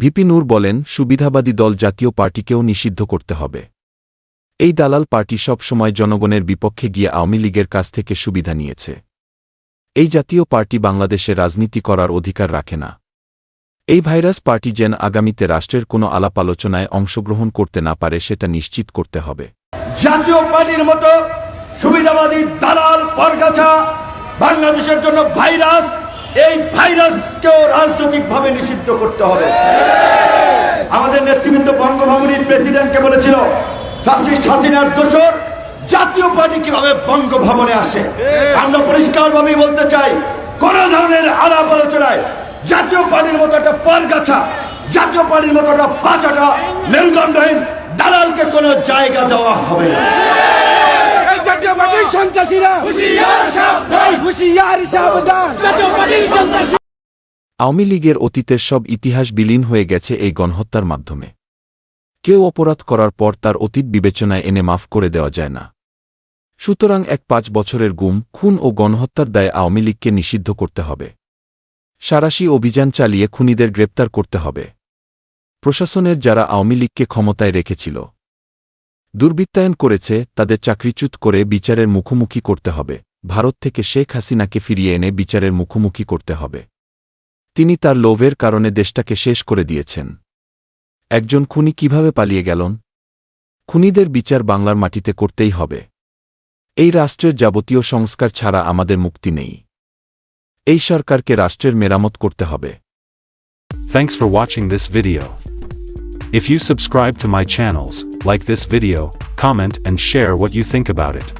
VP নূর বলেন, সুবিধাবাদী দল জাতীয় পার্টিকেও নিষিদ্ধ করতে হবে। এই দালাল পার্টি সব সময় জনগণের বিপক্ষে গিয়ে আওয়ামী লীগের কাছ থেকে সুবিধা নিয়েছে। এই জাতীয় পার্টি বাংলাদেশে রাজনীতি করার অধিকার রাখে না। এই ভাইরাস পার্টি যেন আগামীতে রাষ্ট্রের কোনো আলাপ আলোচনায় অংশগ্রহণ করতে না পারে সেটা নিশ্চিত করতে হবে। জাতীয় পার্টির মতো সুবিধাবাদী দালাল বাংলাদেশের জন্য ভাইরাস এই ভাইরাসকেও রাজনৈতিকভাবে নিষিদ্ধ করতে হবে। আমাদের নেতৃবৃন্দ বঙ্গভবনের প্রেসিডেন্টকে বলেছিল ফ্যাসিস্ট হাসিনার দোষর জাতীয় পার্টি কীভাবে বঙ্গভবনে আসে? আমরা পরিষ্কারভাবেই বলতে চাই কোন ধরনের আলাপ আলোচনায় জাতীয় পার্টির মতো একটা পারগাছা জাতীয় পার্টির মতো একটা পাঁচাটা মেরুদণ্ডহীন দালালকে কোনো জায়গা দেওয়া হবে না। সন্ত্রাসীরা হুশিয়ার সাবধান। পার্টির সন্ত্রাসী আওয়ামী লীগের অতীতের সব ইতিহাস বিলীন হয়ে গেছে এই গণহত্যার মাধ্যমে। কেউ অপরাধ করার পর তার অতীত বিবেচনায় এনে মাফ করে দেওয়া যায় না। সুতরাং এক পাঁচ বছরের গুম, খুন ও গণহত্যার দায়ে আওয়ামী লীগকে নিষিদ্ধ করতে হবে। সারাশি অভিযান চালিয়ে খুনিদের গ্রেপ্তার করতে হবে। প্রশাসনের যারা আওয়ামী লীগকে ক্ষমতায় রেখেছিল, দুর্বৃত্তায়ন করেছে, তাদের চাকরিচ্যুত করে বিচারের মুখোমুখি করতে হবে। ভারত থেকে শেখ হাসিনাকে ফিরিয়ে এনে বিচারের মুখোমুখি করতে হবে। তিনি তার লোভের কারণে দেশটাকে শেষ করে দিয়েছেন। একজন খুনি কীভাবে পালিয়ে গেলন? খুনিদের বিচার বাংলার মাটিতে করতেই হবে। এই রাষ্ট্রের যাবতীয় সংস্কার ছাড়া আমাদের মুক্তি নেই। এই সরকারকে রাষ্ট্রের মেরামত করতে হবে। Thanks for watching this video. If you subscribe to my channels, like this video, comment and share what you think about it.